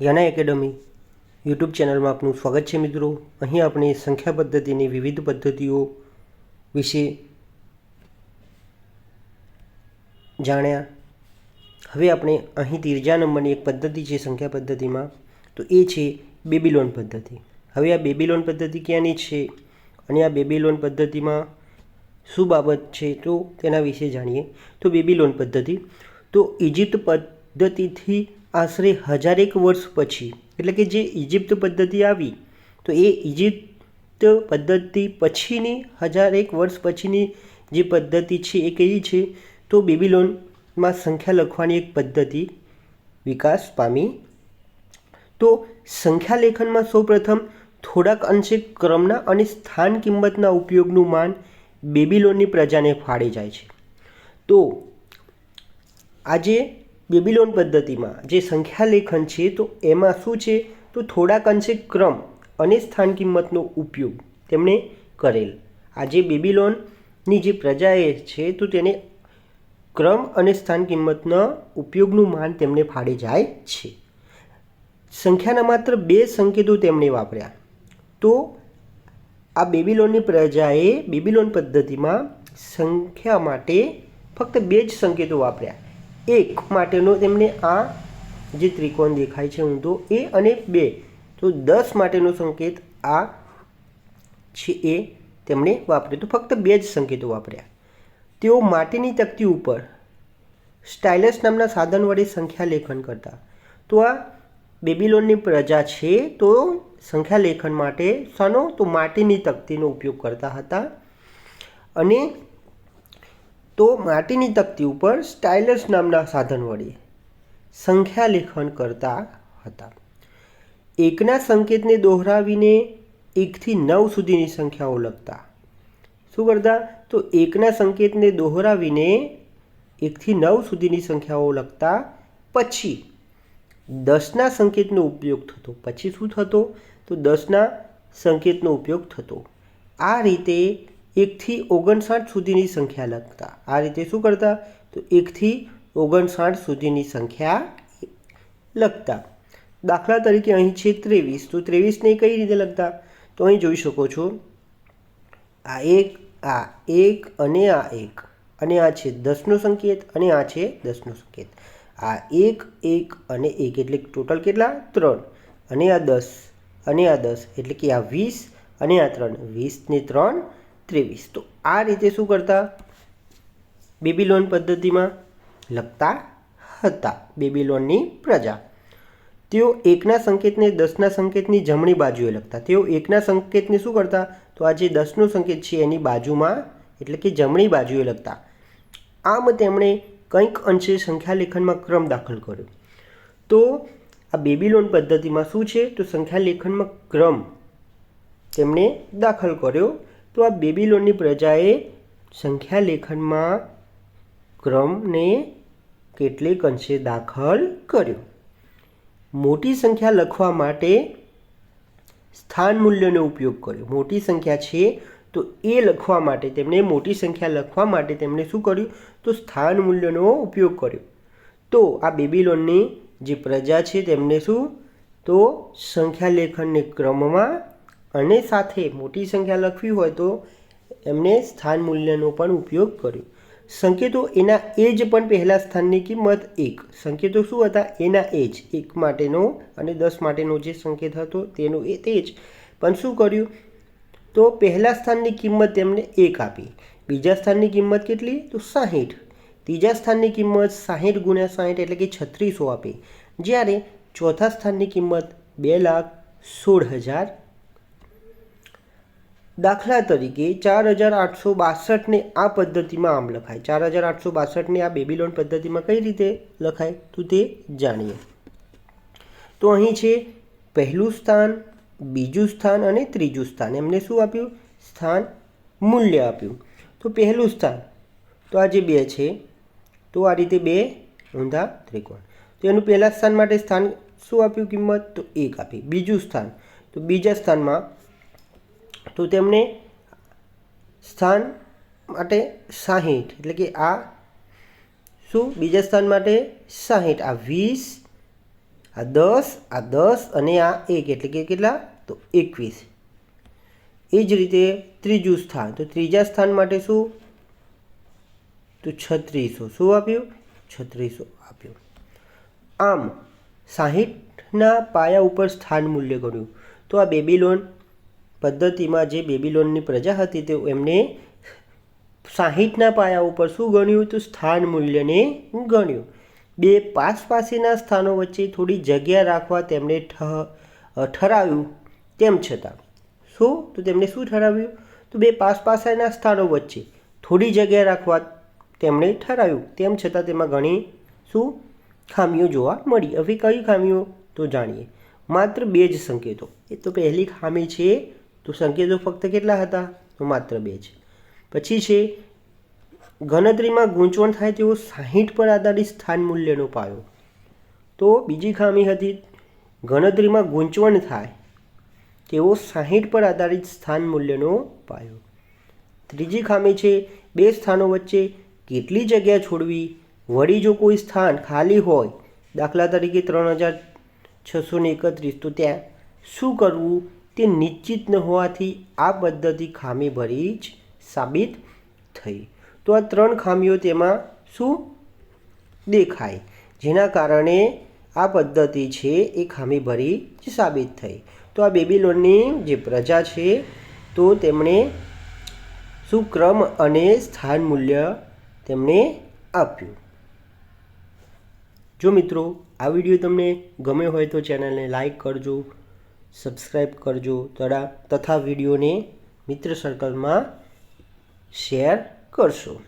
યાના academy YouTube ચેનલમાં આપનું સ્વાગત છે મિત્રો. અહીં આપણે સંખ્યા પદ્ધતિની વિવિધ પદ્ધતિઓ વિશે જાણ્યા. હવે આપણે અહીં ત્રીજા નંબરની એક પદ્ધતિ છે સંખ્યા પદ્ધતિમાં. તો એ છે બેબીલોન પદ્ધતિ. હવે આ બેબીલોન પદ્ધતિ ક્યાંની છે અને આ બેબીલોન પદ્ધતિમાં શું બાબત છે તો તેના વિશે જાણીએ. તો બેબીલોન પદ્ધતિ. તો ઇજિપ્ત પદ્ધતિથી આશરે હજારેક વર્ષ પછી, એટલે કે જે ઇજિપ્ત પદ્ધતિ આવી, તો એ ઇજિપ્ત પદ્ધતિ પછીની હજારેક વર્ષ પછીની જે પદ્ધતિ છે એ કેવી છે? તો બેબીલોનમાં સંખ્યા લખવાની એક પદ્ધતિ, વિકાસ પામી. તો સંખ્યા લેખનમાં સૌપ્રથમ થોડાક અંશે ક્રમના અને સ્થાન કિંમતના ઉપયોગનું માન બેબીલોનની પ્રજાને ફાળે જાય છે. તો આજે બેબીલોન પદ્ધતિમાં. જે સંખ્યા લેખન છે, તો એમાં શું છે? તો થોડાક અંશે ક્રમ અને સ્થાન કિંમતનો ઉપયોગ તેમણે કરેલ. આજે બેબીલોનની જે પ્રજાએ છે, તો તેને ક્રમ અને સ્થાન કિંમતના ઉપયોગનું માન તેમને ફાળે જાય છે. સંખ્યાના માત્ર બે સંકેતો તેમણે વાપર્યા. તો આ બેબીલોનની પ્રજાએ બેબીલોન પદ્ધતિમાં સંખ્યા માટે ફક્ત બે જ સંકેતો વાપર્યા. એક માટેનો તેમને આ જે ત્રિકોણ દેખાય છે ઊંધો, એ અને બે. તો દસ માટેનો સંકેત આ છે એ તેમણે વાપર્યો. તો ફક્ત બે જ સંકેતો વાપર્યા. તેઓ માટીની તકતી ઉપર સ્ટાઇલસ નામના સાધન વડે સંખ્યા લેખન કરતા. તો આ બેબીલોનની પ્રજા છે, તો સંખ્યા લેખન માટે શાનો તો માટીની તકતીનો ઉપયોગ કરતા હતા. અને તો માટીની તકતી ઉપર સ્ટાઇલસ નામના સાધન વડે સંખ્યા લેખન કરતા હતા. એકના સંકેતને દોહરાવીને એકથી નવ સુધીની સંખ્યાઓ લખતા. શું કરતા? તો એકના સંકેતને દોહરાવીને એકથી નવ સુધીની સંખ્યાઓ લખતા. પછી દસના સંકેતનો ઉપયોગ થતો. પછી શું થતો? તો દસના સંકેતનો ઉપયોગ થતો. આ રીતે એકથી ઓગણસાઠ સુધીની સંખ્યા લખતા. આ રીતે શું કરતા? તો એકથી ઓગણસાઠ સુધીની સંખ્યા લખતા. દાખલા તરીકે અહીં છે ત્રેવીસ. તો ત્રેવીસને કઈ રીતે લખતા? તો અહીં જોઈ શકો છો. આ એક આ એક અને આ એક. અને આ છે દસનો સંકેત અને આ છે દસનો સંકેત. આ એક એક અને એક એટલે ટોટલ કેટલા? ત્રણ. અને આ દસ. અને આ દસ એટલે કે આ વીસ અને આ ત્રણ. વીસને ત્રણ ત્રેવીસ. તો આ રીતે શું કરતા? બેબીલોન પદ્ધતિમાં લખતા હતા બેબીલોનની પ્રજા. તેઓ એકના સંકેતને દસના સંકેતની જમણી બાજુએ લખતા. તેઓ એકના સંકેતને શું કરતા? તો આ જે દસનો સંકેત છે એની બાજુમાં, એટલે કે જમણી બાજુએ લખતા. આમ તેમણે કંઈક અંશે સંખ્યા લેખનમાં ક્રમ દાખલ કર્યો. તો આ બેબીલોન પદ્ધતિમાં શું છે? તો સંખ્યા લેખનમાં ક્રમ તેમણે દાખલ કર્યો. તો આ બેબીલોનની પ્રજાએ સંખ્યા લેખનમાં ક્રમને કેટલેક અંશે દાખલ કર્યો. મોટી સંખ્યા લખવા માટે સ્થાન મૂલ્યનો ઉપયોગ કર્યો. મોટી સંખ્યા છે તો એ લખવા માટે તેમણે મોટી સંખ્યા લખવા માટે તેમણે શું કર્યું? તો સ્થાન મૂલ્યનો ઉપયોગ કર્યો. તો આ બેબીલોનની જે પ્રજા છે તેમને શું? તો સંખ્યા લેખનને ક્રમમાં અને સાથે મોટી સંખ્યા લખવી હોય તો એમને સ્થાન મૂલ્યનો પણ ઉપયોગ કર્યો. સંકેતો એના એ જ પણ પહેલાં સ્થાનની કિંમત એક. સંકેતો શું હતા? એના એજ. એક માટેનો અને દસ માટેનો જે સંકેત હતો તેનો એ તે જ પણ શું કર્યું? તો પહેલા સ્થાનની કિંમત તેમને એક આપી. બીજા સ્થાનની કિંમત કેટલી? તો સાહીઠ. ત્રીજા સ્થાનની કિંમત સાહીઠ ગુણ્યા સાહીઠ એટલે કે છત્રીસો આપી. જ્યારે ચોથા સ્થાનની કિંમત બે લાખ સોળ હજાર દાખલા તરીકે ચાર હજાર આઠસો બાસઠને આ પદ્ધતિમાં આમ લખાય. ચાર હજાર આઠસો બાસઠને આ બેબીલોન પદ્ધતિમાં કઈ રીતે લખાય? તો તે જાણીએ. તો અહીં છે પહેલું સ્થાન, બીજું સ્થાન અને ત્રીજું સ્થાન. એમને શું આપ્યું? સ્થાન મૂલ્ય આપ્યું. તો પહેલું સ્થાન. તો આ જે બે છે, તો આ રીતે બે ઊંધા ત્રિકોણ. તો એનું પહેલાં સ્થાન માટે સ્થાન શું આપ્યું કિંમત? તો એક આપી. બીજું સ્થાન. તો બીજા સ્થાનમાં તો તેમણે સ્થાન માટે સાહીઠ, એટલે કે આ શું? બીજા સ્થાન માટે સાહીઠ. આ વીસ, આ દસ આ દસ અને આ એક, એટલે કે કેટલા? તો એકવીસ. એ જ રીતે ત્રીજું સ્થાન. તો ત્રીજા સ્થાન માટે શું? તો છત્રીસો. શું આપ્યું? છત્રીસો આપ્યું. આમ, સાહીઠના પાયા ઉપર સ્થાન મૂલ્ય ગણ્યું. તો આ બેબીલોન પદ્ધતિમાં જે બેબીલોનની પ્રજા હતી તે એમને સાહીઠના પાયા ઉપર શું ગણ્યું તો સ્થાન મૂલ્યને ગણ્યું. બે પાસ પાસેના સ્થાનો વચ્ચે થોડી જગ્યા રાખવા તેમણે ઠરાવ્યું તેમ છતાં. શું? તો તેમણે શું ઠરાવ્યું? તો બે પાસ પાસેના સ્થાનો વચ્ચે થોડી જગ્યા રાખવા તેમણે ઠરાવ્યું તેમ છતાં તેમાં ઘણી શું? ખામીઓ જોવા મળી. હવે કઈ ખામીઓ? તો જાણીએ. માત્ર બે જ સંકેતો. એ તો પહેલી ખામી છે તો સંકેતો ફક્ત કેટલા હતા? તો માત્ર બે છે. પછી છે, ગણતરીમાં ગૂંચવણ થાય તેવો સાહીઠ પર આધારિત સ્થાન મૂલ્યનો પાયો. તો બીજી ખામી હતી, ગણતરીમાં ગૂંચવણ થાય તેવો સાહીઠ પર આધારિત સ્થાન મૂલ્યનો પાયો. ત્રીજી ખામી છે, બે સ્થાનો વચ્ચે કેટલી જગ્યા છોડવી? વળી જો કોઈ સ્થાન ખાલી હોય, દાખલા તરીકે ત્રણ હજાર છસો ને એકત્રીસ, તો ત્યાં શું કરવું? તે નિશ્ચિત ન હોવાથી આ પદ્ધતિ ખામી ભરી જ સાબિત થઈ. તો આ ત્રણ ખામીઓ તેમાં શું દેખાય? જેના કારણે આ પદ્ધતિ છે એ ખામીભરી જ સાબિત થઈ. તો આ બેબીલોનની જે પ્રજા છે, તો તેમણે શું ક્રમ અને સ્થાન મૂલ્ય તેમણે આપ્યું? જો મિત્રો આ વીડિયો તમને ગમ્યો હોય તો ચેનલને લાઈક કરજો સબસ્ક્રાઈબ કરજો. તથા તથા વિડીયોને મિત્ર સર્કલમાં શેર કરશો.